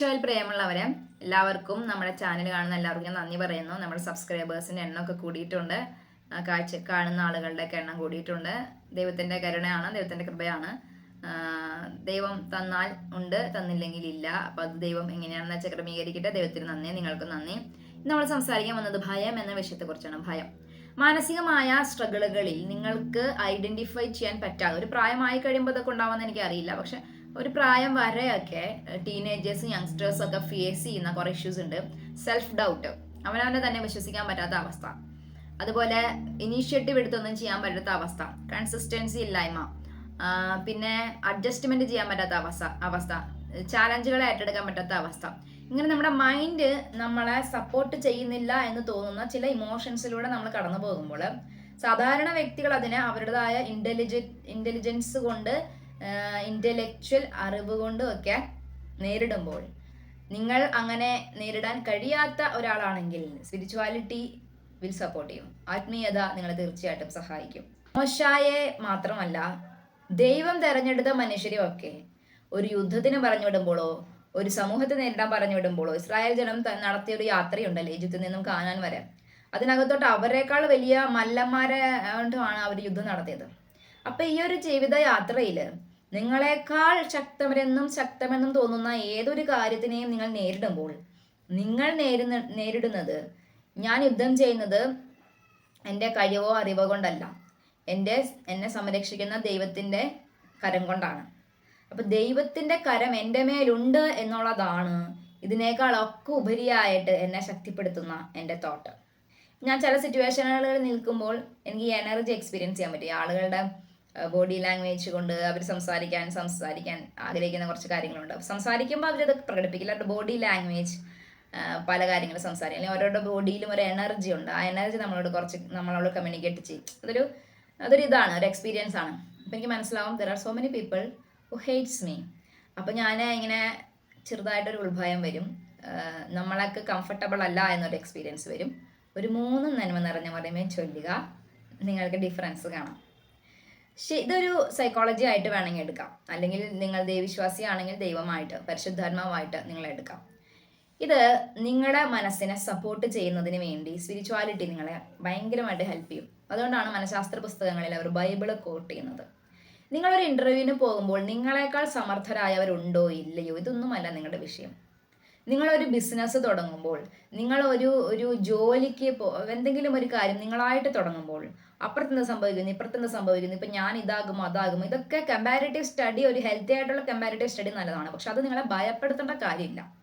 ഈശോയിൽ പ്രേമുള്ളവരെ എല്ലാവർക്കും നമ്മുടെ ചാനൽ കാണുന്ന എല്ലാവർക്കും ഞാൻ നന്ദി പറയുന്നു. നമ്മുടെ സബ്സ്ക്രൈബേഴ്സിന്റെ എണ്ണമൊക്കെ കൂടിയിട്ടുണ്ട്. കാഴ്ച കാണുന്ന ആളുകളുടെയൊക്കെ എണ്ണം കൂടിയിട്ടുണ്ട്. ദൈവത്തിന്റെ കരുണയാണ് ദൈവത്തിന്റെ കൃപയാണ്. ദൈവം തന്നാൽ ഉണ്ട് തന്നില്ലെങ്കിൽ ഇല്ല. അപ്പം അത് ദൈവം എങ്ങനെയാണെന്ന് വെച്ചാൽ ക്രമീകരിക്കട്ടെ. ദൈവത്തിന് നന്ദി നിങ്ങൾക്ക് നന്ദി. നമ്മൾ സംസാരിക്കാൻ വന്നത് ഭയം എന്ന വിഷയത്തെക്കുറിച്ചാണ്. ഭയം. മാനസികമായ സ്ട്രഗിളുകളിൽ നിങ്ങൾക്ക് ഐഡന്റിഫൈ ചെയ്യാൻ പറ്റാതെ ഒരു പ്രായമായി കഴിയുമ്പോൾ ഇതൊക്കെ ഉണ്ടാവുമെന്ന് എനിക്ക് അറിയില്ല പക്ഷെ ഒരു പ്രായം വരെയൊക്കെ ടീനേജേഴ്സ് യങ്സ്റ്റേഴ്സ് ഒക്കെ ഫേസ് ചെയ്യുന്ന കുറേ ഇഷ്യൂസ് ഉണ്ട്. സെൽഫ് ഡൗട്ട് അവനവനെ തന്നെ വിശ്വസിക്കാൻ പറ്റാത്ത അവസ്ഥ. അതുപോലെ ഇനീഷ്യേറ്റീവ് എടുത്തൊന്നും ചെയ്യാൻ പറ്റാത്ത അവസ്ഥ. കൺസിസ്റ്റൻസി ഇല്ലായ്മ. പിന്നെ അഡ്ജസ്റ്റ്മെന്റ് ചെയ്യാൻ പറ്റാത്ത അവസ്ഥ അവസ്ഥ. ചാലഞ്ചുകളെ ഏറ്റെടുക്കാൻ പറ്റാത്ത അവസ്ഥ. ഇങ്ങനെ നമ്മുടെ മൈൻഡ് നമ്മളെ സപ്പോർട്ട് ചെയ്യുന്നില്ല എന്ന് തോന്നുന്ന ചില ഇമോഷൻസിലൂടെ നമ്മൾ കടന്നു പോകുമ്പോൾ സാധാരണ വ്യക്തികൾ അതിനെ അവരുടേതായ ഇന്റലിജൻ ഇന്റലിജൻസ് കൊണ്ട് ഇന്റലക്ച്വൽ അറിവ് കൊണ്ടും ഒക്കെ നേരിടുമ്പോൾ നിങ്ങൾ അങ്ങനെ നേരിടാൻ കഴിയാത്ത ഒരാളാണെങ്കിൽ സ്പിരിച്വാലിറ്റി വിൽ സപ്പോർട്ട് ചെയ്യും ആത്മീയത നിങ്ങളെ തീർച്ചയായിട്ടും സഹായിക്കും. മോശായെ മാത്രമല്ല ദൈവം തെരഞ്ഞെടുത്ത മനുഷ്യരെയൊക്കെ ഒരു യുദ്ധത്തിന് പറഞ്ഞു വിടുമ്പോഴോ ഒരു സമൂഹത്തെ നേരിടാൻ പറഞ്ഞു വിടുമ്പോഴോ ഇസ്രായേൽ ജനം നടത്തിയ ഒരു യാത്രയുണ്ടല്ലോ ഈജിപ്തിൽ നിന്നും കാണാൻ വരെ. അതിനകത്തോട്ട് അവരെക്കാൾ വലിയ മല്ലന്മാരെ കൊണ്ടുമാണ് അവർ യുദ്ധം നടത്തിയത്. അപ്പൊ ഈ ഒരു ജീവിത യാത്രയിൽ നിങ്ങളെക്കാൾ ശക്തമെന്നും ശക്തമെന്നും തോന്നുന്ന ഏതൊരു കാര്യത്തിനെയും നിങ്ങൾ നേരിടുമ്പോൾ നിങ്ങൾ നേരിടുന്ന നേരിടുന്നത് ഞാൻ യുദ്ധം ചെയ്യുന്നത് എന്റെ കഴിവോ അറിവോ കൊണ്ടല്ല. എന്റെ എന്നെ സംരക്ഷിക്കുന്ന ദൈവത്തിന്റെ കരം കൊണ്ടാണ്. അപ്പം ദൈവത്തിന്റെ കരം എന്റെ മേലുണ്ട് എന്നുള്ളതാണ് ഇതിനേക്കാളൊക്കെ ഉപരിയായിട്ട് എന്നെ ശക്തിപ്പെടുത്തുന്ന എന്റെ തോട്ട്. ഞാൻ ചില സിറ്റുവേഷനുകളിൽ നിൽക്കുമ്പോൾ എനിക്ക് എനർജി എക്സ്പീരിയൻസ് ചെയ്യാൻ പറ്റും. ആളുകളുടെ ബോഡി ലാംഗ്വേജ് കൊണ്ട് അവർ സംസാരിക്കാൻ സംസാരിക്കാൻ ആഗ്രഹിക്കുന്ന കുറച്ച് കാര്യങ്ങളുണ്ട്. സംസാരിക്കുമ്പോൾ അവരത് പ്രകടിപ്പിക്കില്ല. അവരുടെ ബോഡി ലാംഗ്വേജ് പല കാര്യങ്ങളും സംസാരിക്കും. അല്ലെങ്കിൽ ഓരോരുടെ ബോഡിയിലും ഒരു എനർജി ഉണ്ട്. ആ എനർജി നമ്മളോട് കുറച്ച് നമ്മളോട് കമ്മ്യൂണിക്കേറ്റ് ചെയ്യും. അതൊരു അതൊരു ഇതാണ് ഒരു എക്സ്പീരിയൻസ് ആണ്. അപ്പം എനിക്ക് മനസ്സിലാവും there are so many people who hates me അപ്പം ഞാൻ ഇങ്ങനെ ചെറുതായിട്ടൊരു ഉത്ഭയം വരും. നമ്മളൊക്കെ കംഫർട്ടബിൾ അല്ല എന്നൊരു എക്സ്പീരിയൻസ് വരും. ഒരു മൂന്ന് നന്മ നിറഞ്ഞ മറിയമേ ചൊല്ലുക. നിങ്ങൾക്ക് ഡിഫറൻസ് കാണാം. ശരി ഇതൊരു സൈക്കോളജി ആയിട്ട് വേണമെങ്കിൽ എടുക്കാം. അല്ലെങ്കിൽ നിങ്ങൾ ദൈവവിശ്വാസിയാണെങ്കിൽ ദൈവമായിട്ട് പരിശുദ്ധാത്മാവായിട്ട് നിങ്ങൾ എടുക്കാം. ഇത് നിങ്ങളുടെ മനസ്സിനെ സപ്പോർട്ട് ചെയ്യുന്നതിന് വേണ്ടി സ്പിരിച്വാലിറ്റി നിങ്ങളെ ഭയങ്കരമായിട്ട് ഹെൽപ്പ് ചെയ്യും. അതുകൊണ്ടാണ് മനഃശാസ്ത്ര പുസ്തകങ്ങളിൽ അവർ ബൈബിൾ കോട്ട് ചെയ്യുന്നത്. നിങ്ങളൊരു ഇന്റർവ്യൂവിന് പോകുമ്പോൾ നിങ്ങളെക്കാൾ സമർത്ഥരായവരുണ്ടോ ഇല്ലയോ? ഇതൊന്നുമല്ല നിങ്ങളുടെ വിഷയം. നിങ്ങളൊരു ബിസിനസ് തുടങ്ങുമ്പോൾ നിങ്ങളൊരു ഒരു ഒരു ജോലിക്ക് എന്തെങ്കിലും ഒരു കാര്യം നിങ്ങളായിട്ട് തുടങ്ങുമ്പോൾ അപ്പുറത്തുനിന്ന് സംഭവിക്കുന്നു ഇപ്പുറത്തുനിന്ന് സംഭവിക്കുന്നു ഇപ്പം ഞാൻ ഇതാകും അതാകും. ഇതൊക്കെ കമ്പാരിറ്റീവ് സ്റ്റഡി ഒരു ഹെൽത്തി ആയിട്ടുള്ള കമ്പാരിറ്റീവ് സ്റ്റഡി നല്ലതാണ്. പക്ഷെ അത് നിങ്ങളെ ഭയപ്പെടുത്തേണ്ട കാര്യമില്ല.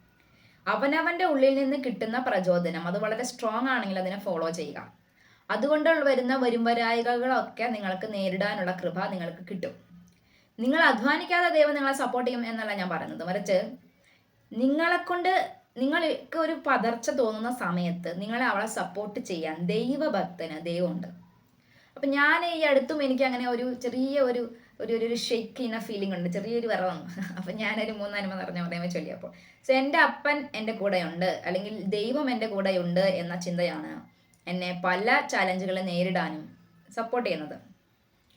അവനവന്റെ ഉള്ളിൽ നിന്ന് കിട്ടുന്ന പ്രചോദനം അത് വളരെ സ്ട്രോങ് ആണെങ്കിൽ അതിനെ ഫോളോ ചെയ്യുക. അതുകൊണ്ട് വരുന്ന വരുംവരായികളൊക്കെ നിങ്ങൾക്ക് നേരിടാനുള്ള കൃപ നിങ്ങൾക്ക് കിട്ടും. നിങ്ങൾ അധ്വാനിക്കാതെ ദൈവം നിങ്ങളെ സപ്പോർട്ട് ചെയ്യും എന്നല്ല ഞാൻ പറയുന്നത്. മറിച്ച് നിങ്ങളെ കൊണ്ട് നിങ്ങൾക്ക് ഒരു പതർച്ച തോന്നുന്ന സമയത്ത് നിങ്ങളെ അവളെ സപ്പോർട്ട് ചെയ്യാൻ ദൈവഭക്തന് ദൈവമുണ്ട്. അപ്പം ഞാൻ ഈ അടുത്തും എനിക്ക് അങ്ങനെ ഒരു ചെറിയ ഒരു ഒരു ഒരു ഷെയ്ക്ക് ചെയ്യുന്ന ഫീലിംഗ് ഉണ്ട്. ചെറിയൊരു വിറവാണ് അപ്പം ഞാനൊരു മൂന്നനുമ നിറഞ്ഞ പറയുമ്പോൾ ചൊല്ലിയപ്പോൾ സോ എന്റെ അപ്പൻ എന്റെ കൂടെയുണ്ട്. അല്ലെങ്കിൽ ദൈവം എന്റെ കൂടെയുണ്ട് എന്ന ചിന്തയാണ് എന്നെ പല ചാലഞ്ചുകളെ നേരിടാനും സപ്പോർട്ട് ചെയ്യുന്നത്.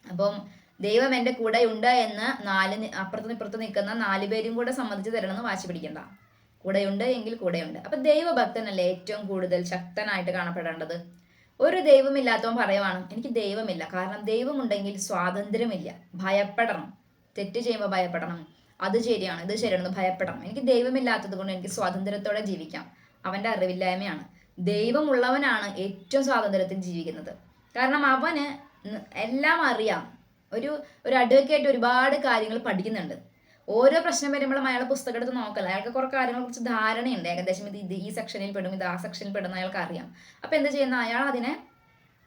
അപ്പം ദൈവം എന്റെ കൂടെയുണ്ട് എന്ന് നാല് അപ്പുറത്ത് ഇപ്പുറത്ത് നിൽക്കുന്ന നാല് പേരും കൂടെ സമ്മതിച്ച് തരണമെന്ന് വാശി പിടിക്കണ്ട. കൂടെയുണ്ട് എങ്കിൽ കൂടെയുണ്ട്. അപ്പൊ ദൈവഭക്തനല്ലേ ഏറ്റവും കൂടുതൽ ശക്തനായിട്ട് കാണപ്പെടേണ്ടത്? ഒരു ദൈവമില്ലാത്തവൻ പറയുവാണ് എനിക്ക് ദൈവമില്ല. കാരണം ദൈവമുണ്ടെങ്കിൽ സ്വാതന്ത്ര്യമില്ല. ഭയപ്പെടണം. തെറ്റ് ചെയ്യുമ്പോൾ ഭയപ്പെടണം. അത് ശരിയാണ് ഇത് ശരിയാണെന്ന് ഭയപ്പെടണം. എനിക്ക് ദൈവമില്ലാത്തത് കൊണ്ട് എനിക്ക് സ്വാതന്ത്ര്യത്തോടെ ജീവിക്കാം. അവന്റെ അറിവില്ലായ്മയാണ്. ദൈവമുള്ളവനാണ് ഏറ്റവും സ്വാതന്ത്ര്യത്തിൽ ജീവിക്കുന്നത്. കാരണം അവന് എല്ലാം അറിയാം. ഒരു ഒരു അഡ്വക്കേറ്റ് ഒരുപാട് കാര്യങ്ങൾ പഠിക്കുന്നുണ്ട്. ഓരോ പ്രശ്നം വരുമ്പോഴും അയാൾ പുസ്തകം എടുത്ത് നോക്കല. അയാൾക്ക് കുറെ കാര്യങ്ങളെ കുറിച്ച് ധാരണയുണ്ട്. ഏകദേശം ഇത് ഇത് ഈ സെക്ഷനിൽ പെടും ഇത് ആ സെക്ഷനിൽ പെടുന്ന അയാൾക്ക് അറിയാം അപ്പൊ എന്ത് ചെയ്യുന്ന? അയാൾ അതിനെ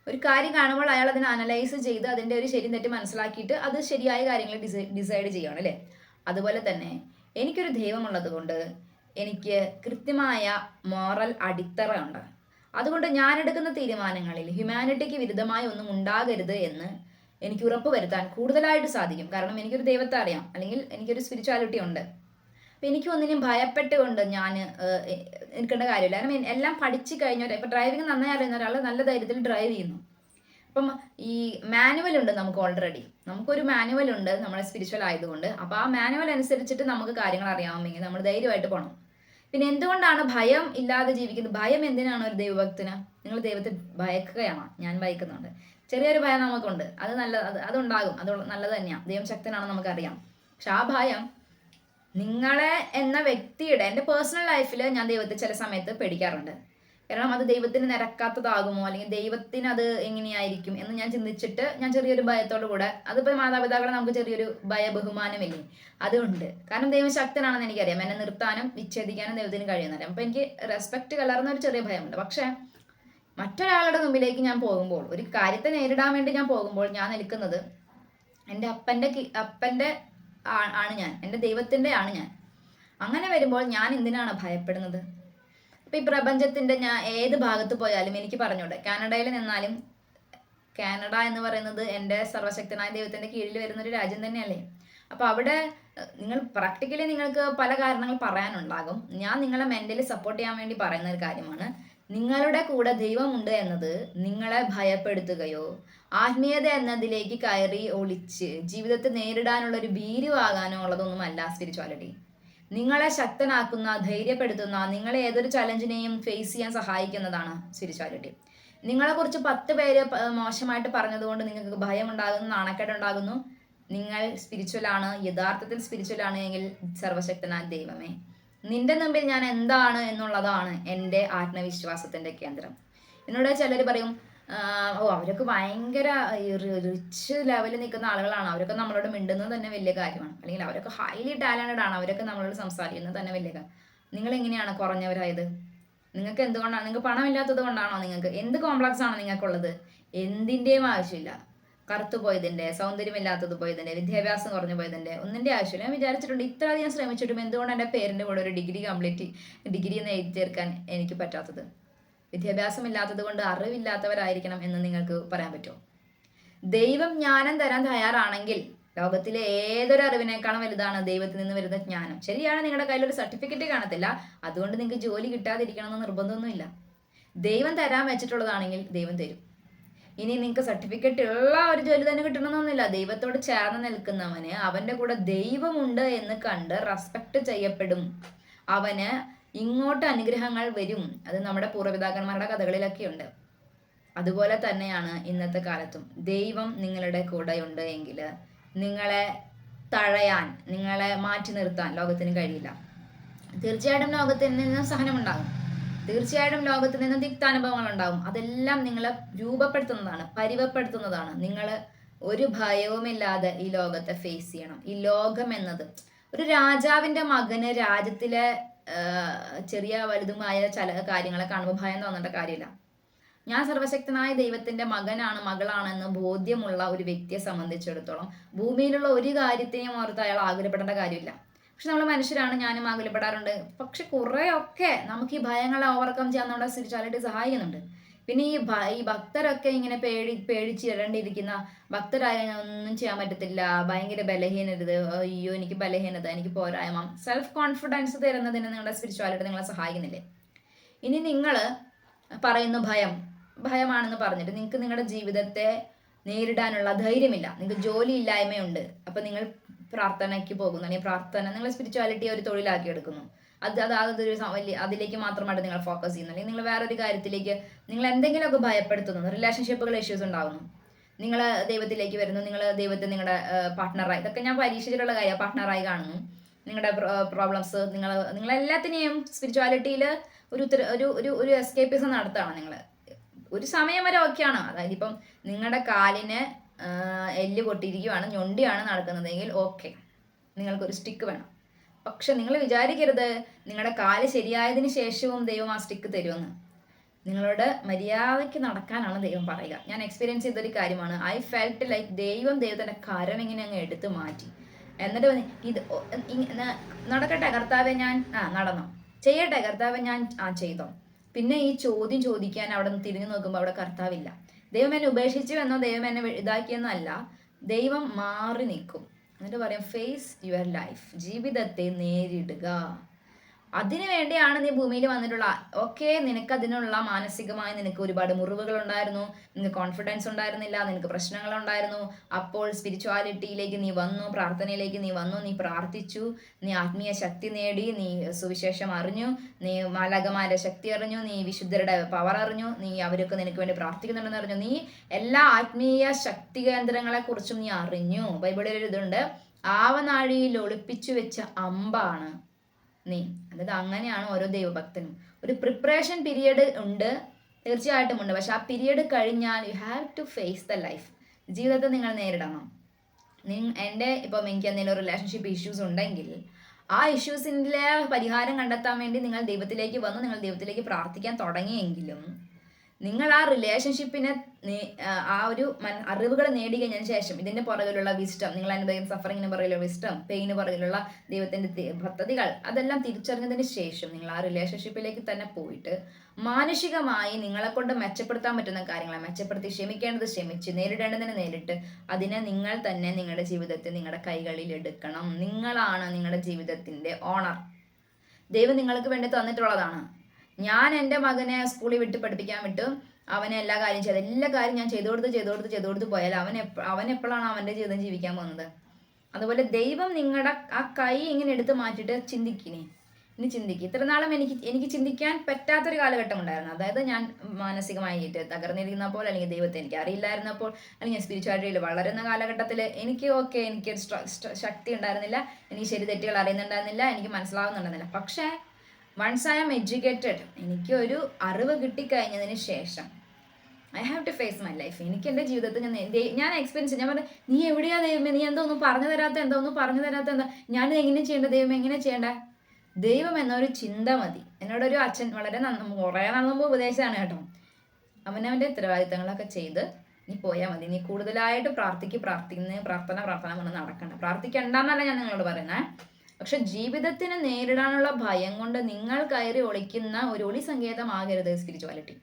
ഒരു കാര്യം കാണുമ്പോൾ അയാൾ അതിനെ അനലൈസ് ചെയ്ത് അതിന്റെ ഒരു ശരി തെറ്റ് മനസ്സിലാക്കിയിട്ട് അത് ശരിയായ കാര്യങ്ങൾ ഡിസൈഡ് ചെയ്യണം അല്ലേ? അതുപോലെ തന്നെ എനിക്കൊരു ദൈവമുള്ളത് കൊണ്ട് എനിക്ക് കൃത്യമായ മോറൽ അടിത്തറ ഉണ്ട് അതുകൊണ്ട് ഞാൻ എടുക്കുന്ന തീരുമാനങ്ങളിൽ ഹ്യൂമാനിറ്റിക്ക് വിരുദ്ധമായി ഒന്നും ഉണ്ടാകരുത് എന്ന് എനിക്ക് ഉറപ്പ് വരുത്താൻ കൂടുതലായിട്ട് സാധിക്കും. കാരണം എനിക്കൊരു ദൈവത്തെ അറിയാം. അല്ലെങ്കിൽ എനിക്കൊരു സ്പിരിച്വാലിറ്റി ഉണ്ട്. അപ്പം എനിക്ക് ഒന്നിനും ഭയപ്പെട്ടുകൊണ്ട് ഞാൻ നിൽക്കേണ്ട കാര്യമില്ല. കാരണം എല്ലാം പഠിച്ചു കഴിഞ്ഞ ഇപ്പം ഡ്രൈവിംഗ് നന്നായി അറിയുന്ന ഒരാൾ നല്ല ധൈര്യത്തിൽ ഡ്രൈവ് ചെയ്യുന്നു. അപ്പം ഈ മാനുവൽ ഉണ്ട് നമുക്ക് ഓൾറെഡി നമുക്കൊരു മാനുവൽ ഉണ്ട് നമ്മളെ സ്പിരിച്വൽ ആയതുകൊണ്ട്. അപ്പോൾ ആ മാനുവൽ അനുസരിച്ചിട്ട് നമുക്ക് കാര്യങ്ങൾ അറിയാമെങ്കിൽ നമ്മൾ ധൈര്യമായിട്ട് പോകണം പിന്നെ എന്തുകൊണ്ടാണ് ഭയം ഇല്ലാതെ ജീവിക്കുന്നത്? ഭയം എന്തിനാണ് ഒരു ദൈവഭക്തന്? നിങ്ങൾ ദൈവത്തെ ഭയക്കുകയാണോ? ഞാൻ ഭയക്കുന്നുണ്ട്. ചെറിയൊരു ഭയം നമുക്കുണ്ട്. അത് നല്ല അത് അതുണ്ടാകും. അത് നല്ലത് തന്നെയാണ് ദൈവം ശക്തനാണെന്ന് നമുക്കറിയാം. പക്ഷെ ആ ഭയം നിങ്ങളെ എന്ന വ്യക്തിയുടെ എന്റെ പേഴ്സണൽ ലൈഫിൽ ഞാൻ ദൈവത്തെ ചില സമയത്ത് പേടിക്കാറുണ്ട്. കാരണം അത് ദൈവത്തിന് നിരക്കാത്തതാകുമോ? അല്ലെങ്കിൽ ദൈവത്തിന് അത് എങ്ങനെയായിരിക്കും എന്ന് ഞാൻ ചിന്തിച്ചിട്ട് ഞാൻ ചെറിയൊരു ഭയത്തോടു കൂടെ അതിപ്പോൾ മാതാപിതാക്കളെ നമുക്ക് ചെറിയൊരു ഭയ ബഹുമാനമില്ലേ അതുണ്ട്. കാരണം ദൈവം ശക്തനാണെന്ന് എനിക്കറിയാം. എന്നെ നിർത്താനും വിച്ഛേദിക്കാനും ദൈവത്തിന് കഴിയുന്നില്ല അപ്പം എനിക്ക് റെസ്പെക്ട് കലർന്ന ഒരു ചെറിയ ഭയമുണ്ട്. പക്ഷേ മറ്റൊരാളുടെ മുമ്പിലേക്ക് ഞാൻ പോകുമ്പോൾ ഒരു കാര്യത്തെ നേരിടാൻ വേണ്ടി ഞാൻ പോകുമ്പോൾ ഞാൻ നിൽക്കുന്നത് എന്റെ അപ്പന്റെ അപ്പന്റെ ആണ് ഞാൻ എന്റെ ദൈവത്തിന്റെ ആണ് ഞാൻ. അങ്ങനെ വരുമ്പോൾ ഞാൻ എന്തിനാണ് ഭയപ്പെടുന്നത്? ഇപ്പം ഈ പ്രപഞ്ചത്തിന്റെ ഞാൻ ഏത് ഭാഗത്ത് പോയാലും എനിക്ക് പറഞ്ഞൂടെ കാനഡയിൽ നിന്നാലും കാനഡ എന്ന് പറയുന്നത് എന്റെ സർവശക്തനായ ദൈവത്തിന്റെ കീഴിൽ വരുന്ന ഒരു രാജ്യം തന്നെയല്ലേ? അപ്പോൾ അവിടെ നിങ്ങൾ പ്രാക്ടിക്കലി നിങ്ങൾക്ക് പല കാരണങ്ങൾ പറയാനുണ്ടാകും. ഞാൻ നിങ്ങളെ മെന്റലി സപ്പോർട്ട് ചെയ്യാൻ വേണ്ടി പറയുന്ന ഒരു കാര്യമാണ്. നിങ്ങളുടെ കൂടെ ദൈവമുണ്ട് എന്നത് നിങ്ങളെ ഭയപ്പെടുത്തുകയോ ആത്മീയത എന്നതിലേക്ക് കയറി ഒളിച്ച് ജീവിതത്തെ നേരിടാനുള്ള ഒരു ഭീരുവാകാനോ ഉള്ളതൊന്നുമല്ല സ്പിരിച്വാലിറ്റി നിങ്ങളെ ശക്തനാക്കുന്ന ധൈര്യപ്പെടുത്തുന്ന നിങ്ങളെ ഏതൊരു ചലഞ്ചിനെയും ഫേസ് ചെയ്യാൻ സഹായിക്കുന്നതാണ് സ്പിരിച്വാലിറ്റി നിങ്ങളെക്കുറിച്ച് പത്ത് പേര് മോശമായിട്ട് പറഞ്ഞതുകൊണ്ട് നിങ്ങൾക്ക് ഭയം ഉണ്ടാകുന്നു നാണക്കേട് ഉണ്ടാകുന്നു നിങ്ങൾ സ്പിരിച്വലാണ് യഥാർത്ഥത്തിൽ സ്പിരിച്വലാണ് എങ്കിൽ സർവശക്തനായ ദൈവമേ. നിന്റെ മുമ്പിൽ ഞാൻ എന്താണ് എന്നുള്ളതാണ് എന്റെ ആത്മവിശ്വാസത്തിന്റെ കേന്ദ്രം. എന്നോട് ചിലർ പറയും ഓ അവരൊക്കെ ഭയങ്കര റിച്ച് ലെവലിൽ നിൽക്കുന്ന ആളുകളാണ്. അവരൊക്കെ നമ്മളോട് മിണ്ടുന്നത് തന്നെ വലിയ കാര്യമാണ്. അല്ലെങ്കിൽ അവരൊക്കെ ഹൈലി ടാലന്റഡ് ആണ്. അവരൊക്കെ നമ്മളോട് സംസാരിക്കുന്നത് തന്നെ വലിയ കാര്യം നിങ്ങൾ എങ്ങനെയാണ് കുറഞ്ഞവരായത്? നിങ്ങൾക്ക് എന്തുകൊണ്ടാണ് നിങ്ങൾക്ക് പണമില്ലാത്തത് കൊണ്ടാണോ നിങ്ങൾക്ക്? എന്ത് കോംപ്ലക്സ് ആണ് നിങ്ങൾക്കുള്ളത്? എന്തിന്റെയും ആവശ്യമില്ല. കറുത്തു പോയതിന്റെ സൗന്ദര്യമില്ലാത്തത് പോയതിന്റെ വിദ്യാഭ്യാസം കുറഞ്ഞു പോയതിന്റെ ഒന്നിന്റെ ആവശ്യമില്ല. ഞാൻ വിചാരിച്ചിട്ടുണ്ട് ഇത്ര അധികം ശ്രമിച്ചിട്ടും എന്തുകൊണ്ടാണ് എന്റെ പേരിന്റെ കൂടെ ഒരു ഡിഗ്രി കംപ്ലീറ്റ് ഡിഗ്രി എന്ന് എഴുതി ചേർക്കാൻ എനിക്ക് പറ്റാത്തത്? വിദ്യാഭ്യാസം ഇല്ലാത്തത് കൊണ്ട് അറിവില്ലാത്തവരായിരിക്കണം എന്ന് നിങ്ങൾക്ക് പറയാൻ പറ്റുമോ? ദൈവം ജ്ഞാനം തരാൻ തയ്യാറാണെങ്കിൽ ലോകത്തിലെ ഏതൊരു അറിവിനേക്കാളും വലുതാണ് ദൈവത്തിൽ നിന്ന് വരുന്ന ജ്ഞാനം. ശരിയാണ് നിങ്ങളുടെ കയ്യിൽ ഒരു സർട്ടിഫിക്കറ്റ് കാണത്തില്ല. അതുകൊണ്ട് നിങ്ങൾക്ക് ജോലി കിട്ടാതിരിക്കണമെന്ന് നിർബന്ധമൊന്നുമില്ല. ദൈവം തരാൻ വെച്ചിട്ടുള്ളതാണെങ്കിൽ ദൈവം തരും. ഇനി നിങ്ങൾക്ക് സർട്ടിഫിക്കറ്റ് ഉള്ള ഒരു ജോലി തന്നെ കിട്ടണമെന്നൊന്നുമില്ല. ദൈവത്തോട് ചേർന്ന് നിൽക്കുന്നവന് അവന്റെ കൂടെ ദൈവമുണ്ട് എന്ന് കണ്ട് റെസ്പെക്ട് ചെയ്യപ്പെടും. അവന് ഇങ്ങോട്ട് അനുഗ്രഹങ്ങൾ വരും. അത് നമ്മുടെ പൂർവപിതാക്കന്മാരുടെ കഥകളിലൊക്കെ ഉണ്ട്. അതുപോലെ തന്നെയാണ് ഇന്നത്തെ കാലത്തും. ദൈവം നിങ്ങളുടെ കൂടെയുണ്ട് എങ്കിൽ നിങ്ങളെ തഴയാൻ നിങ്ങളെ മാറ്റി നിർത്താൻ ലോകത്തിന് കഴിയില്ല. തീർച്ചയായിട്ടും ലോകത്തിൽ നിന്ന് സഹനമുണ്ടാകും. തീർച്ചയായിട്ടും ലോകത്ത് നിന്ന് തിക്താനുഭവങ്ങൾ ഉണ്ടാവും അതെല്ലാം നിങ്ങളെ രൂപപ്പെടുത്തുന്നതാണ് പരിവപ്പെടുത്തുന്നതാണ്. നിങ്ങൾ ഒരു ഭയവുമില്ലാതെ ഈ ലോകത്തെ ഫേസ് ചെയ്യണം. ഈ ലോകം എന്നത് ഒരു രാജാവിന്റെ മകന് രാജ്യത്തിലെ ചെറിയ വലുതുമായ ചില കാര്യങ്ങളെ കാണുമ്പോൾ ഭയം തോന്നേണ്ട കാര്യമില്ല. ഞാൻ സർവശക്തനായ ദൈവത്തിന്റെ മകനാണ് മകളാണെന്ന് ബോധ്യമുള്ള ഒരു വ്യക്തിയെ സംബന്ധിച്ചിടത്തോളം ഭൂമിയിലുള്ള ഒരു കാര്യത്തെയും ഓർത്ത് അയാൾ ആഗ്രഹപ്പെടേണ്ട കാര്യമില്ല. പക്ഷെ നമ്മൾ മനുഷ്യരാണ് ഞാനും ആകുലപ്പെടാറുണ്ട് പക്ഷെ കുറേയൊക്കെ നമുക്ക് ഈ ഭയങ്ങളെ ഓവർകം ചെയ്യാൻ നമ്മുടെ സ്പിരിച്വാലിറ്റി സഹായിക്കുന്നുണ്ട്. പിന്നെ ഈ ഈ ഭക്തരൊക്കെ ഇങ്ങനെ പേടി പേടിച്ച് ഇരണ്ടിരിക്കുന്ന ഭക്തരായ ഒന്നും ചെയ്യാൻ പറ്റത്തില്ല. ഭയങ്കര ബലഹീനരുത് അയ്യോ എനിക്ക് ബലഹീനത എനിക്ക് പോരായ്മ. സെൽഫ് കോൺഫിഡൻസ് തരുന്നതിന് നിങ്ങളുടെ സ്പിരിച്വാലിറ്റി നിങ്ങളെ സഹായിക്കുന്നില്ലേ? ഇനി നിങ്ങൾ പറയുന്ന ഭയം. ഭയമാണെന്ന് പറഞ്ഞിട്ട് നിങ്ങൾക്ക് നിങ്ങളുടെ ജീവിതത്തെ നേരിടാനുള്ള ധൈര്യമില്ല. നിങ്ങൾക്ക് ജോലി ഇല്ലായ്മയുണ്ട് അപ്പൊ നിങ്ങൾ പ്രാർത്ഥനയ്ക്ക് പോകുന്നു. അല്ലെങ്കിൽ പ്രാർത്ഥന നിങ്ങൾ സ്പിരിച്വാലിറ്റി ഒരു തൊഴിലാക്കി എടുക്കുന്നു. അത് അത് അതൊരു വലിയ അതിലേക്ക് മാത്രമായിട്ട് നിങ്ങൾ ഫോക്കസ് ചെയ്യുന്നു. അല്ലെങ്കിൽ നിങ്ങൾ ഒരു കാര്യത്തിലേക്ക് നിങ്ങൾ എന്തെങ്കിലുമൊക്കെ ഭയപ്പെടുത്തുന്നു. റിലേഷൻഷിപ്പുകൾ ഇഷ്യൂസ് ഉണ്ടാകുന്നു നിങ്ങൾ ദൈവത്തിലേക്ക് വരുന്നു. നിങ്ങൾ ദൈവത്തെ നിങ്ങളുടെ പാർട്ട്ണറായി ഇതൊക്കെ ഞാൻ പരീക്ഷിച്ചിട്ടുള്ള കാര്യം പാർട്ട്ണറായി കാണുന്നു. നിങ്ങളുടെ പ്രോബ്ലംസ് നിങ്ങൾ നിങ്ങൾ നിങ്ങളെല്ലാത്തിനെയും സ്പിരിച്വാലിറ്റിയിൽ ഒരു ഉത്തര ഒരു ഒരു ഒരു എസ്കേപ്പിസം നടത്തുകയാണ് നിങ്ങൾ ഒരു സമയം വരെ ഓക്കെയാണ് അതായത് ഇപ്പം നിങ്ങളുടെ കാലിന് എല്ല് പൊട്ടിയിരിക്കുകയാണ് ഞൊണ്ടിയാണ് നടക്കുന്നതെങ്കിൽ ഓക്കെ നിങ്ങൾക്കൊരു സ്റ്റിക്ക് വേണം. പക്ഷെ നിങ്ങൾ വിചാരിക്കരുത് നിങ്ങളുടെ കാൽ ശരിയായതിനു ശേഷവും ദൈവം ആ സ്റ്റിക്ക് തരുമെന്ന്. നിങ്ങളോട് മര്യാദയ്ക്ക് നടക്കാനാണ് ദൈവം പറയുക. ഞാൻ എക്സ്പീരിയൻസ് ചെയ്തൊരു കാര്യമാണ്. ഐ ഫെൽറ്റ് ലൈക്ക് ദൈവം ദൈവത്തിന്റെ കരം ഇങ്ങനെ അങ്ങ് എടുത്തു മാറ്റി. എന്നിട്ട് ഇത് നടക്കട്ടെ കർത്താവെ ഞാൻ ആ നടന്നോ. ചെയ്യട്ടെ കർത്താവെ ഞാൻ ആ ചെയ്തോ. പിന്നെ ഈ ചോദ്യം ചോദിക്കാൻ അവിടെ നിന്ന് തിരിഞ്ഞു നോക്കുമ്പോൾ അവിടെ കർത്താവില്ല. ദൈവം എന്നെ ഉപേക്ഷിച്ചു എന്നോ ദൈവം എന്നെ ഇതാക്കിയെന്നോ അല്ല. ദൈവം മാറി നിൽക്കും. എന്നിട്ട് പറയാം ഫേസ് യുവർ ലൈഫ് ജീവിതത്തെ നേരിടുക. അതിനു വേണ്ടിയാണ് നീ ഭൂമിയിൽ വന്നിട്ടുള്ള. ഓക്കെ നിനക്ക് അതിനുള്ള മാനസികമായി നിനക്ക് ഒരുപാട് മുറിവുകൾ ഉണ്ടായിരുന്നു നിനക്ക് കോൺഫിഡൻസ് ഉണ്ടായിരുന്നില്ല നിനക്ക് പ്രശ്നങ്ങൾ ഉണ്ടായിരുന്നു അപ്പോൾ സ്പിരിച്വാലിറ്റിയിലേക്ക് നീ വന്നു പ്രാർത്ഥനയിലേക്ക് നീ വന്നു നീ പ്രാർത്ഥിച്ചു. നീ ആത്മീയ ശക്തി നേടി നീ സുവിശേഷം അറിഞ്ഞു നീ മാലകമാരുടെ ശക്തി അറിഞ്ഞു നീ വിശുദ്ധരുടെ പവർ അറിഞ്ഞു നീ അവരൊക്കെ നിനക്ക് വേണ്ടി പ്രാർത്ഥിക്കുന്നുണ്ടെന്ന് അറിഞ്ഞു. നീ എല്ലാ ആത്മീയ ശക്തി കേന്ദ്രങ്ങളെ കുറിച്ചും നീ അറിഞ്ഞു. ബൈബിളിൽ ഒരു ഇതുണ്ട്. ആവനാഴിയിൽ ഒളിപ്പിച്ചു വെച്ച അമ്പാണ് നീ. അതായത് അങ്ങനെയാണ് ഓരോ ദൈവഭക്തനും. ഒരു പ്രിപ്പറേഷൻ പീരിയഡ് ഉണ്ട് തീർച്ചയായിട്ടും ഉണ്ട്. പക്ഷെ ആ പീരിയഡ് കഴിഞ്ഞാൽ you have to face the life ജീവിതത്തെ നിങ്ങൾ നേരിടണം. എന്റെ ഇപ്പം എനിക്ക് എന്തെങ്കിലും റിലേഷൻഷിപ്പ് ഇഷ്യൂസ് ഉണ്ടെങ്കിൽ ആ ഇഷ്യൂസിന്റെ പരിഹാരം കണ്ടെത്താൻ വേണ്ടി നിങ്ങൾ ദൈവത്തിലേക്ക് വന്ന് നിങ്ങൾ ദൈവത്തിലേക്ക് പ്രാർത്ഥിക്കാൻ തുടങ്ങിയെങ്കിലും നിങ്ങൾ ആ റിലേഷൻഷിപ്പിനെ ആ, ഒരു അറിവുകൾ നേടിക്കഴിഞ്ഞതിന് ശേഷം ഇതിന്റെ പുറകിലുള്ള വിസ്റ്റം നിങ്ങൾ അനുഭവിക്കുന്ന സഫറിങ്ങിന് പുറകിലുള്ള വിസ്റ്റം പെയിന് പുറകിലുള്ള ദൈവത്തിന്റെ പദ്ധതികൾ അതെല്ലാം തിരിച്ചറിഞ്ഞതിന് ശേഷം നിങ്ങൾ ആ റിലേഷൻഷിപ്പിലേക്ക് തന്നെ പോയിട്ട് മാനുഷികമായി നിങ്ങളെ കൊണ്ട് മെച്ചപ്പെടുത്താൻ പറ്റുന്ന കാര്യങ്ങളെ. മെച്ചപ്പെടുത്തി ക്ഷമിക്കേണ്ടത് ക്ഷമിച്ച് നേരിടേണ്ടതിന് നേരിട്ട് അതിനെ നിങ്ങൾ തന്നെ നിങ്ങളുടെ ജീവിതത്തിൽ നിങ്ങളുടെ കൈകളിൽ എടുക്കണം. നിങ്ങളാണ് നിങ്ങളുടെ ജീവിതത്തിന്റെ ഓണർ ദൈവം നിങ്ങൾക്ക് വേണ്ടി തന്നിട്ടുള്ളതാണ്. ഞാൻ എന്റെ മകനെ സ്കൂളിൽ വിട്ട് പഠിപ്പിക്കാൻ വിട്ടു അവനെ എല്ലാ കാര്യം ചെയ്ത് എല്ലാ കാര്യം ഞാൻ ചെയ്തു കൊടുത്ത് ചെയ്തു കൊടുത്ത് ചെയ്തു കൊടുത്ത് പോയാൽ അവൻ അവൻ എപ്പോഴാണ് അവന്റെ ജീവിതം ജീവിക്കാൻ പോകുന്നത്? അതുപോലെ ദൈവം നിങ്ങളുടെ ആ കൈ ഇങ്ങനെ എടുത്ത് മാറ്റിയിട്ട് ചിന്തിക്കിനി ഇനി ചിന്തിക്കുക ഇത്ര നാളും എനിക്ക് എനിക്ക് ചിന്തിക്കാൻ പറ്റാത്തൊരു കാലഘട്ടം ഉണ്ടായിരുന്നു. അതായത് ഞാൻ മാനസികമായിട്ട് തകർന്നിരിക്കുന്നപ്പോൾ അല്ലെങ്കിൽ ദൈവത്തെ എനിക്ക് അറിയില്ലായിരുന്നപ്പോൾ അല്ലെങ്കിൽ സ്പിരിച്വാലിറ്റിയിൽ വളരുന്ന കാലഘട്ടത്തിൽ എനിക്ക് ഓക്കെ എനിക്ക് ശക്തി ഉണ്ടായിരുന്നില്ല. എനിക്ക് ശരി തെറ്റുകൾ അറിയുന്നുണ്ടായിരുന്നില്ല. എനിക്ക് മനസ്സിലാവുന്നുണ്ടായിരുന്നില്ല. പക്ഷേ വൺസ് ഐ ആം എഡ്യൂക്കേറ്റഡ് എനിക്ക് ഒരു അറിവ് കിട്ടിക്കഴിഞ്ഞതിന് ശേഷം I have to face my life എനിക്ക് എന്റെ ജീവിതത്തിൽ ഞാൻ ഞാൻ എക്സ്പീരിയൻസ് ഞാൻ പറഞ്ഞു നീ എവിടെയാ ദൈവമേ? നീ എന്തോ ഒന്നും പറഞ്ഞു തരാത്ത എന്തോ ഒന്നും പറഞ്ഞു തരാത്ത എന്താ? ഞാൻ എങ്ങനെ ചെയ്യേണ്ട? ദൈവം എങ്ങനെ ചെയ്യേണ്ട? ദൈവം എന്നൊരു ചിന്ത മതി. എന്നോടൊരു അച്ഛൻ വളരെ നന്ന കുറേ നാൾ ഉപദേശമാണ് കേട്ടോ. അവനവന്റെ ഉത്തരവാദിത്തങ്ങളൊക്കെ ചെയ്ത് നീ പോയാൽ മതി. നീ കൂടുതലായിട്ട് പ്രാർത്ഥിക്ക് പ്രാർത്ഥിക്കുന്ന പ്രാർത്ഥന പ്രാർത്ഥന കൊണ്ട് നടക്കണ്ട. പ്രാർത്ഥിക്കണ്ടെന്നല്ല ഞാൻ നിങ്ങളോട് പറയുന്നത് പക്ഷെ ജീവിതത്തിന് നേരിടാനുള്ള ഭയം കൊണ്ട് നിങ്ങൾ കയറി ഒളിക്കുന്ന ഒരു ഒളി സങ്കേതമാകരുത് സ്പിരിച്വാലിറ്റി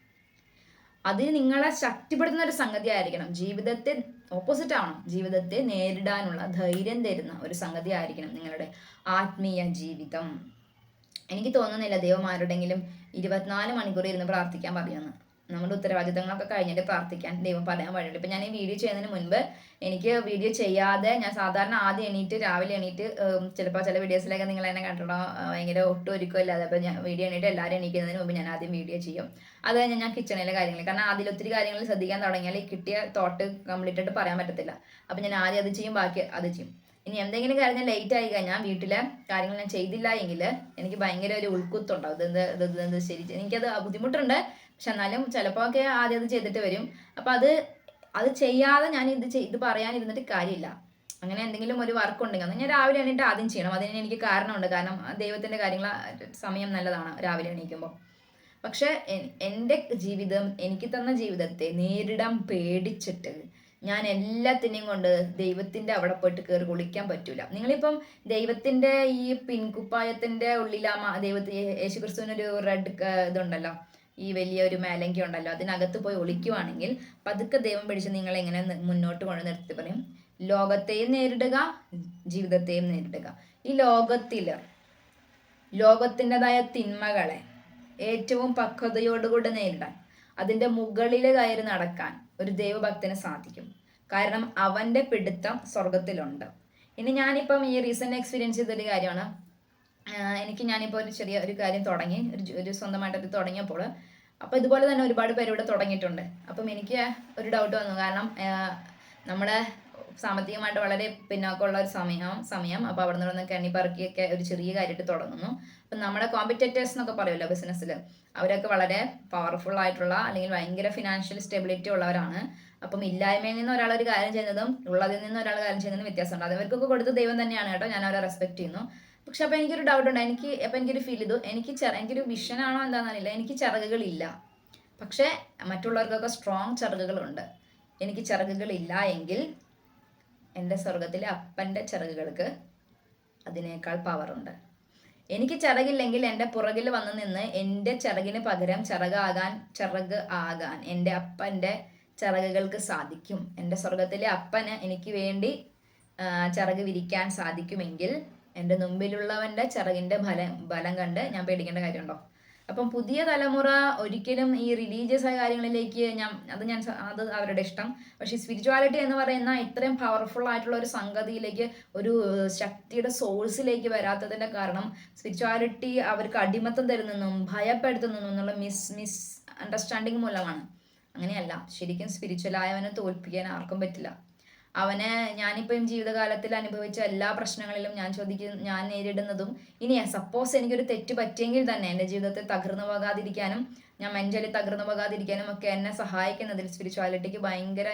അതിന് നിങ്ങളെ ശക്തിപ്പെടുത്തുന്ന ഒരു സംഗതി ആയിരിക്കണം ജീവിതത്തെ ഓപ്പോസിറ്റ് ആവണം. ജീവിതത്തെ നേരിടാനുള്ള ധൈര്യം തരുന്ന ഒരു സംഗതി ആയിരിക്കണം നിങ്ങളുടെ ആത്മീയ ജീവിതം. എനിക്ക് തോന്നുന്നില്ല ദൈവം ആരുടെങ്കിലും ഇരുപത്തിനാല് മണിക്കൂർ ഇരുന്ന് പ്രാർത്ഥിക്കാൻ പറയുമെന്ന് നമ്മുടെ ഉത്തരവാദിത്തങ്ങളൊക്കെ കഴിഞ്ഞിട്ട് പ്രാർത്ഥിക്കാൻ ദൈവം പറയാൻ വഴിയുണ്ട്. ഇപ്പം ഞാൻ ഈ വീഡിയോ ചെയ്യുന്നതിന് മുൻപ് എനിക്ക് വീഡിയോ ചെയ്യാതെ ഞാൻ സാധാരണ ആദ്യം എണീറ്റ് രാവിലെ എണീറ്റ് ചിലപ്പോൾ ചില വീഡിയോസിലൊക്കെ നിങ്ങൾ എന്നെ കണ്ടിട്ടോ ഭയങ്കര ഒട്ടും ഒരുക്കമില്ലാതെ അപ്പോൾ ഞാൻ വീഡിയോ എണീറ്റ് എല്ലാവരും എണീക്കുന്നതിന് മുമ്പ് ഞാൻ ആദ്യം വീഡിയോ ചെയ്യും. അത് കഴിഞ്ഞ് ഞാൻ കിച്ചണിലെ കാര്യങ്ങൾ കാരണം ആദ്യം ഒത്തിരി കാര്യങ്ങൾ ശ്രദ്ധിക്കാൻ തുടങ്ങിയാൽ ഈ കിട്ടിയ തോട്ട് കംപ്ലീറ്റ് ആയിട്ട് പറയാൻ പറ്റത്തില്ല. അപ്പം ഞാൻ ആദ്യം അത് ചെയ്യും ബാക്കി അത് ചെയ്യും. ഇനി എന്തെങ്കിലും കാര്യം ലേറ്റ് ആയി കഴിഞ്ഞാൽ വീട്ടിലെ കാര്യങ്ങൾ ഞാൻ ചെയ്തില്ല എങ്കിൽ എനിക്ക് ഭയങ്കര ഒരു ഉൾക്കുത്തുണ്ടാവും. ഇത് എന്ത് ഇത് എന്ത് ശരി എനിക്കത് ബുദ്ധിമുട്ടുണ്ട്. പക്ഷെ എന്നാലും ചിലപ്പോൾ ഒക്കെ ആദ്യം അത് ചെയ്തിട്ട് വരും. അപ്പം അത് അത് ചെയ്യാതെ ഞാൻ ഇത് ഇത് പറയാനിരുന്നിട്ട് കാര്യമില്ല. അങ്ങനെ എന്തെങ്കിലും ഒരു വർക്ക് ഉണ്ടെങ്കിൽ അത് ഞാൻ രാവിലെ എണീറ്റ് ആദ്യം ചെയ്യണം. അതിന് എനിക്ക് കാരണമുണ്ട്. കാരണം ദൈവത്തിന്റെ കാര്യങ്ങൾ സമയം നല്ലതാണ് രാവിലെ എണീക്കുമ്പോൾ. പക്ഷെ എന്റെ ജീവിതം എനിക്ക് തന്ന ജീവിതത്തെ നേരിടാൻ പേടിച്ചിട്ട് ഞാൻ എല്ലാത്തിനെയും കൊണ്ട് ദൈവത്തിന്റെ അവിടെ പോയിട്ട് കയറി കുളിക്കാൻ പറ്റൂല. നിങ്ങളിപ്പം ദൈവത്തിന്റെ ഈ പിൻകുപ്പായത്തിന്റെ ഉള്ളിൽ ആ ദൈവത്തി യേശുക്രിസ്തുവിനൊരു റെഡ് ഇതുണ്ടല്ലോ. ഈ വലിയ ഒരു മേലങ്കി ഉണ്ടല്ലോ അതിനകത്ത് പോയി ഒളിക്കുവാണെങ്കിൽ പതുക്കെ ദൈവം പിടിച്ച് നിങ്ങൾ എങ്ങനെ മുന്നോട്ട് കൊണ്ട് നിർത്തി പറയും. ലോകത്തെയും നേരിടുക ജീവിതത്തെയും നേരിടുക. ഈ ലോകത്തിൽ ലോകത്തിന്റെതായ തിന്മകളെ ഏറ്റവും പക്വതയോടുകൂടെ നേരിടാൻ അതിന്റെ മുകളിൽ കയറി നടക്കാൻ ഒരു ദൈവഭക്തന് സാധിക്കും. കാരണം അവന്റെ പിടുത്തം സ്വർഗത്തിലുണ്ട് ഇനി ഞാനിപ്പം ഈ റീസെന്റ് എക്സ്പീരിയൻസ് ചെയ്തൊരു കാര്യമാണ്. എനിക്ക് ഞാനിപ്പോൾ ഒരു ചെറിയ ഒരു കാര്യം തുടങ്ങി. ഒരു ഒരു സ്വന്തമായിട്ട് അത് തുടങ്ങിയപ്പോൾ അപ്പോൾ ഇതുപോലെ തന്നെ ഒരുപാട് പേര് ഇവിടെ തുടങ്ങിയിട്ടുണ്ട്. അപ്പം എനിക്ക് ഒരു ഡൗട്ട് വന്നു. കാരണം നമ്മുടെ സാമ്പത്തികമായിട്ട് വളരെ പിന്നോക്കമുള്ള ഒരു സമയം സമയം. അപ്പോൾ അവിടെ നിന്ന് കണ്ണി പറക്കിയൊക്കെ ഒരു ചെറിയ കാര്യമായിട്ട് തുടങ്ങുന്നു. അപ്പം നമ്മുടെ കോമ്പറ്റേറ്റേഴ്സ് എന്നൊക്കെ പറയുമല്ലോ ബിസിനസ്സിൽ അവരൊക്കെ വളരെ പവർഫുൾ ആയിട്ടുള്ള അല്ലെങ്കിൽ ഭയങ്കര ഫിനാൻഷ്യൽ സ്റ്റെബിലിറ്റി ഉള്ളവരാണ്. അപ്പം ഇല്ലായ്മയിൽ നിന്ന് ഒരാൾ ഒരു കാര്യം ചെയ്യുന്നതും ഉള്ളതിൽ നിന്ന് ഒരാൾ കാര്യം ചെയ്യുന്നതും വ്യത്യാസമുണ്ട്. അത് അവർക്കൊക്കെ കൊടുത്ത ദൈവം തന്നെയാണ് കേട്ടോ. ഞാൻ അവരെ റെസ്പെക്ട് ചെയ്യുന്നു. പക്ഷെ അപ്പൊ എനിക്കൊരു ഡൗട്ട് ഉണ്ട്. എനിക്ക് അപ്പൊ എനിക്കൊരു ഫീൽ ചെയ്തു എനിക്ക് ചെറ എനിക്കൊരു വിഷൻ ആണോ എന്താണെന്നറിയില്ല എനിക്ക് ചിറകുകളില്ല. പക്ഷേ മറ്റുള്ളവർക്കൊക്കെ സ്ട്രോങ് ചിറകുകളുണ്ട്. എനിക്ക് ചിറകുകളില്ല എങ്കിൽ എന്റെ സ്വർഗത്തിലെ അപ്പന്റെ ചിറകുകൾക്ക് അതിനേക്കാൾ പവറുണ്ട് എനിക്ക് ചിറകില്ലെങ്കിൽ എന്റെ പുറകിൽ വന്ന് നിന്ന് എന്റെ ചിറകിന് പകരം ചിറകാകാൻ ചിറക് ആകാൻ എന്റെ അപ്പന്റെ ചിറകുകൾക്ക് സാധിക്കും. എന്റെ സ്വർഗത്തിലെ അപ്പന് എനിക്ക് വേണ്ടി ചിറക് വിരിക്കാൻ സാധിക്കുമെങ്കിൽ എന്റെ മുമ്പിലുള്ളവന്റെ ചിറകിന്റെ ഫലം ബലം കണ്ട് ഞാൻ പേടിക്കേണ്ട കാര്യമുണ്ടോ? അപ്പം പുതിയ തലമുറ ഒരിക്കലും ഈ റിലീജിയസ് ആയ കാര്യങ്ങളിലേക്ക് ഞാൻ അത് ഞാൻ അത് അവരുടെ ഇഷ്ടം. പക്ഷെ സ്പിരിച്വാലിറ്റി എന്ന് പറയുന്ന ഇത്രയും പവർഫുൾ ആയിട്ടുള്ള ഒരു സംഗതിയിലേക്ക് ഒരു ശക്തിയുടെ സോഴ്സിലേക്ക് വരാത്തതിന്റെ കാരണം സ്പിരിച്വാലിറ്റി അവർക്ക് അടിമത്തം തരുന്നെന്നും ഭയപ്പെടുത്തുന്നു എന്നുള്ള മിസ് മിസ് അണ്ടർസ്റ്റാൻഡിങ് മൂലമാണ്. അങ്ങനെയല്ല. ശരിക്കും സ്പിരിച്വലായവനെ തോൽപ്പിക്കാൻ ആർക്കും പറ്റില്ല. അവന് ഞാനിപ്പം ജീവിതകാലത്തിൽ അനുഭവിച്ച എല്ലാ പ്രശ്നങ്ങളിലും ഞാൻ ചോദിക്കുന്ന ഞാൻ നേരിടുന്നതും ഇനി സപ്പോസ് എനിക്കൊരു തെറ്റ് പറ്റിയെങ്കിൽ തന്നെ എന്റെ ജീവിതത്തെ തകർന്നു പോകാതിരിക്കാനും ഞാൻ മെന്റലി തകർന്നു പോകാതിരിക്കാനും ഒക്കെ എന്നെ സഹായിക്കുന്നതിൽ സ്പിരിച്വാലിറ്റിക്ക് ഭയങ്കര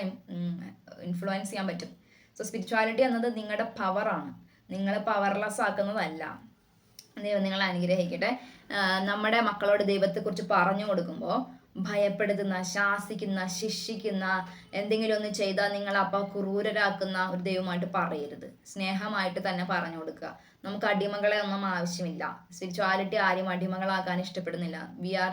ഇൻഫ്ലുവൻസ് ചെയ്യാൻ പറ്റും. സോ സ്പിരിച്വാലിറ്റി എന്നത് നിങ്ങളുടെ പവറാണ് നിങ്ങളെ പവർലെസ് ആക്കുന്നതല്ല. ദൈവം നിങ്ങളെ അനുഗ്രഹിക്കട്ടെ. നമ്മുടെ മക്കളോട് ദൈവത്തെക്കുറിച്ച് പറഞ്ഞു കൊടുക്കുമ്പോൾ ഭയപ്പെടുത്തുന്ന ശാസിക്കുന്ന ശിക്ഷിക്കുന്ന എന്തെങ്കിലും ഒന്ന് ചെയ്താൽ നിങ്ങൾ അപ്പോൾ ക്രൂരരാക്കുന്ന ഒരു ദൈവമായിട്ട് പറയരുത്. സ്നേഹമായിട്ട് തന്നെ പറഞ്ഞു കൊടുക്കുക. നമുക്ക് അടിമകളെ ഒന്നും ആവശ്യമില്ല. സ്പിരിച്വാലിറ്റി ആരും അടിമകളാക്കാൻ ഇഷ്ടപ്പെടുന്നില്ല. വി ആർ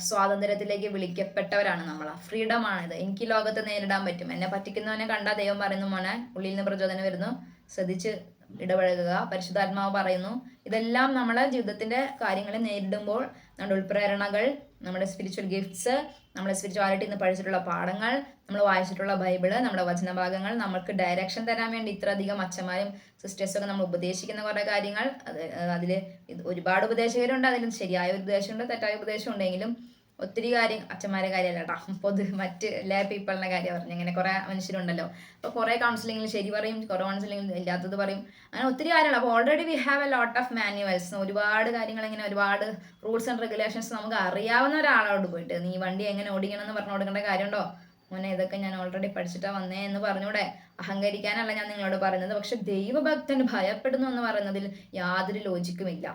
സ്വാതന്ത്ര്യത്തിലേക്ക് വിളിക്കപ്പെട്ടവരാണ് നമ്മൾ. ഫ്രീഡം ആണിത്. എനിക്ക് ലോകത്തെ നേരിടാൻ പറ്റും. എന്നെ പറ്റിക്കുന്നവനെ കണ്ടാൽ ദൈവം പറയുന്നു മോനെ ഉള്ളിൽ നിന്ന് പ്രചോദനം വരുന്നു. ശ്രദ്ധിച്ച് ഇടപഴകുക. പരിശുദ്ധാത്മാവ് പറയുന്നു ഇതെല്ലാം നമ്മളെ ജീവിതത്തിന്റെ കാര്യങ്ങളെ നേരിടുമ്പോൾ നമ്മുടെ ഉൾപ്രേരണകൾ നമ്മുടെ സ്പിരിച്വൽ ഗിഫ്റ്റ്സ് നമ്മുടെ സ്പിരിച്വാലിറ്റി നിന്ന് പഠിച്ചിട്ടുള്ള പാഠങ്ങൾ നമ്മൾ വായിച്ചിട്ടുള്ള ബൈബിൾ നമ്മുടെ വചനഭാഗങ്ങൾ നമുക്ക് ഡയറക്ഷൻ തരാൻ വേണ്ടി ഇത്രയധികം അച്ഛന്മാരും സിസ്റ്റേഴ്സും ഒക്കെ നമ്മൾ ഉപദേശിക്കുന്ന കുറേ കാര്യങ്ങൾ. അത് അതിൽ ഒരുപാട് ഉപദേശകരുണ്ട് അതിൽ ശരിയായ ഉപദേശമുണ്ട് തെറ്റായ ഉപദേശം ഉണ്ടെങ്കിലും ഒത്തിരി കാര്യം അച്ഛന്മാരെ കാര്യമല്ല കേട്ടോ പൊതു മറ്റ് എല്ലാ പീപ്പിളിന്റെ കാര്യം പറഞ്ഞു. ഇങ്ങനെ കുറേ മനുഷ്യരുണ്ടല്ലോ. അപ്പോൾ കുറേ കൗൺസിലിംഗിൽ ശരി പറയും കുറേ കൗൺസിലിംഗിൽ ഇല്ലാത്തത് പറയും. അങ്ങനെ ഒത്തിരി കാര്യങ്ങൾ അപ്പോൾ already we have a lot of manuals ഒരുപാട് കാര്യങ്ങൾ ഇങ്ങനെ ഒരുപാട് റൂൾസ് ആൻഡ് റെഗുലേഷൻസ് നമുക്ക് അറിയാവുന്ന ഒരാളോട് പോയിട്ട് നീ വണ്ടി എങ്ങനെ ഓടിക്കണം എന്ന് പറഞ്ഞു കൊടുക്കേണ്ട കാര്യമുണ്ടോ? മോനെ ഇതൊക്കെ ഞാൻ ഓൾറെഡി പഠിച്ചിട്ടാ വന്നേ എന്ന് പറഞ്ഞൂടെ. അഹങ്കരിക്കാനല്ല ഞാൻ നിങ്ങളോട് പറയുന്നത്. പക്ഷെ ദൈവഭക്തൻ ഭയപ്പെടുന്നു എന്ന് പറയുന്നതിൽ യാതൊരു ലോജിക്കുമില്ല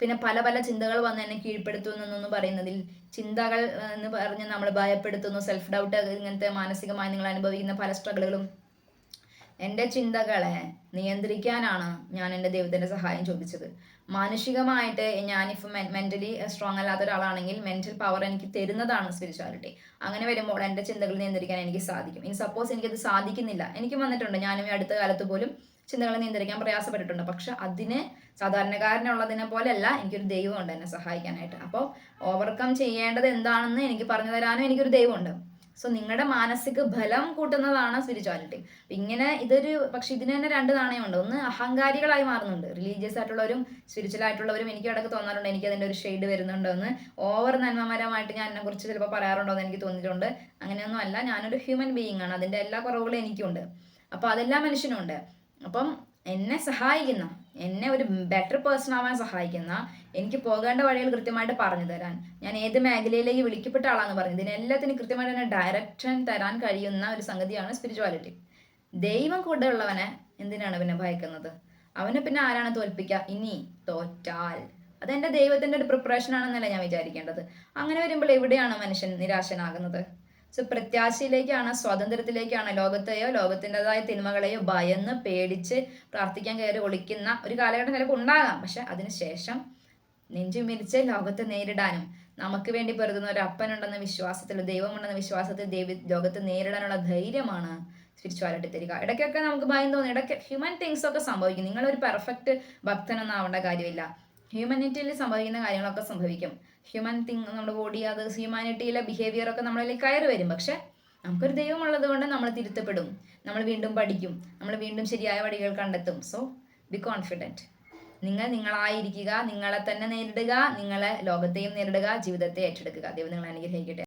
പിന്നെ പല പല ചിന്തകൾ വന്ന് എന്നെ കീഴ്പ്പെടുത്തുന്നു എന്നൊന്നും പറയുന്നതിൽ ചിന്തകൾ എന്ന് പറഞ്ഞ് നമ്മൾ ഭയപ്പെടുത്തുന്നു സെൽഫ് ഡൗട്ട് ഇങ്ങനത്തെ മാനസികമായി നിങ്ങൾ അനുഭവിക്കുന്ന പല സ്ട്രഗിളുകളും എന്റെ ചിന്തകളെ നിയന്ത്രിക്കാനാണ് ഞാൻ എന്റെ ദൈവത്തിന്റെ സഹായം ചോദിച്ചത്. മാനുഷികമായിട്ട് ഞാനിപ്പോൾ മെന്റലി സ്ട്രോങ് അല്ലാത്ത ഒരാളാണെങ്കിൽ മെന്റൽ പവർ എനിക്ക് തരുന്നതാണ് സ്പിരിച്വാലിറ്റി അങ്ങനെ വരുമ്പോൾ എന്റെ ചിന്തകൾ നിയന്ത്രിക്കാൻ എനിക്ക് സാധിക്കും. ഇനി സപ്പോസ് എനിക്കത് സാധിക്കുന്നില്ല. എനിക്ക് വന്നിട്ടുണ്ട്. ഞാനും ഈ അടുത്ത കാലത്ത് പോലും ചിന്തകളെ നിയന്ത്രിക്കാൻ പ്രയാസപ്പെട്ടിട്ടുണ്ട്. പക്ഷെ അതിന് സാധാരണക്കാരനുള്ളതിനെ പോലെയല്ല എനിക്കൊരു ദൈവമുണ്ട് എന്നെ സഹായിക്കാനായിട്ട്. അപ്പോൾ ഓവർകം ചെയ്യേണ്ടത് എന്താണെന്ന് എനിക്ക് പറഞ്ഞു തരാനും എനിക്കൊരു ദൈവമുണ്ട് സോ നിങ്ങളുടെ മാനസിക ബലം കൂട്ടുന്നതാണ് സ്പിരിച്വാലിറ്റി ഇങ്ങനെ ഇതൊരു പക്ഷെ ഇതിന് തന്നെ രണ്ട് നാണയമുണ്ട്. ഒന്ന് അഹങ്കാരികളായി മാറുന്നുണ്ട്. റിലീജിയസ് ആയിട്ടുള്ളവരും സ്പിരിച്വൽ ആയിട്ടുള്ളവരും എനിക്ക് ഇടയ്ക്ക് തോന്നാറുണ്ട്. എനിക്ക് അതിന്റെ ഒരു ഷെയ്ഡ് വരുന്നുണ്ടോ എന്ന്. ഓവർ നന്മമരമായിട്ട് ഞാൻ എന്നെ കുറിച്ച് ചിലപ്പോൾ പറയാറുണ്ടോ എന്ന് എനിക്ക് തോന്നിയിട്ടുണ്ട്. അങ്ങനെയൊന്നും അല്ല. ഞാനൊരു ഹ്യൂമൻ ബീയിങ് ആണ്. അതിന്റെ എല്ലാ കുറവുകളും എനിക്കുണ്ട്. അപ്പോൾ അതെല്ലാ മനുഷ്യനുണ്ട് അപ്പം എന്നെ സഹായിക്കുന്ന എന്നെ ഒരു ബെറ്റർ പേഴ്സൺ ആവാൻ സഹായിക്കുന്ന എനിക്ക് പോകേണ്ട വഴികൾ കൃത്യമായിട്ട് പറഞ്ഞു തരാൻ ഞാൻ ഏത് മേഖലയിലേക്ക് വിളിക്കപ്പെട്ട ആളാന്ന് പറഞ്ഞു. ഇതിനെല്ലാത്തിനും കൃത്യമായിട്ട് തന്നെ ഡയറക്ഷൻ തരാൻ കഴിയുന്ന ഒരു സംഗതിയാണ് സ്പിരിച്വാലിറ്റി ദൈവം കൂടെ ഉള്ളവനെ എന്തിനാണ് പിന്നെ ഭയക്കുന്നത്? അവനെ പിന്നെ ആരാണ് തോൽപ്പിക്കുക ഇനി തോറ്റാൽ. അതെന്റെ ദൈവത്തിന്റെ ഒരു പ്രിപ്പറേഷൻ ആണെന്നല്ല ഞാൻ വിചാരിക്കേണ്ടത്. അങ്ങനെ വരുമ്പോൾ എവിടെയാണ് മനുഷ്യൻ നിരാശനാകുന്നത്? സോ പ്രത്യാശയിലേക്കാണ് സ്വാതന്ത്ര്യത്തിലേക്കാണ് ലോകത്തെയോ ലോകത്തിന്റെതായ തിന്മകളെയോ ഭയന്ന് പേടിച്ച് പ്രാർത്ഥിക്കാൻ കയറി ഒളിക്കുന്ന ഒരു കാലഘട്ടം ചിലപ്പോൾ ഉണ്ടാകാം. പക്ഷെ അതിനുശേഷം നെഞ്ചു മിരിച്ച് ലോകത്തെ നേരിടാനും നമുക്ക് വേണ്ടി പൊരുതുന്ന ഒരു അപ്പനുണ്ടെന്ന വിശ്വാസത്തിൽ ദൈവമുണ്ടെന്ന വിശ്വാസത്തിൽ ദൈവ ലോകത്തെ നേരിടാനുള്ള ധൈര്യമാണ് സ്പിരിച്വാലിറ്റി തരിക ഇടയ്ക്കൊക്കെ നമുക്ക് ഭയം തോന്നും ഇടയ്ക്ക് ഹ്യൂമൻ തിങ്സ് ഒക്കെ സംഭവിക്കും. നിങ്ങളൊരു പെർഫെക്റ്റ് ഭക്തനൊന്നും ആവേണ്ട കാര്യമില്ല. ഹ്യൂമനിറ്റിയിൽ സംഭവിക്കുന്ന കാര്യങ്ങളൊക്കെ സംഭവിക്കും. ഹ്യൂമൻ തിങ് നമ്മുടെ ബോഡി അത് ഹ്യൂമാനിറ്റിയിലെ ബിഹേവിയർ ഒക്കെ നമ്മളിൽ കയറി വരും. പക്ഷെ നമുക്കൊരു ദൈവം ഉള്ളത് കൊണ്ട് നമ്മൾ തിരുത്തപ്പെടും. നമ്മൾ വീണ്ടും പഠിക്കും. നമ്മൾ വീണ്ടും ശരിയായ വഴികൾ കണ്ടെത്തും. സോ ബി കോൺഫിഡന്റ് നിങ്ങൾ നിങ്ങളായിരിക്കുക. നിങ്ങളെ തന്നെ നേരിടുക. നിങ്ങളെ ലോകത്തെയും നേരിടുക. ജീവിതത്തെ ഏറ്റെടുക്കുക. ദൈവം നിങ്ങളെ അനുഗ്രഹിക്കട്ടെ.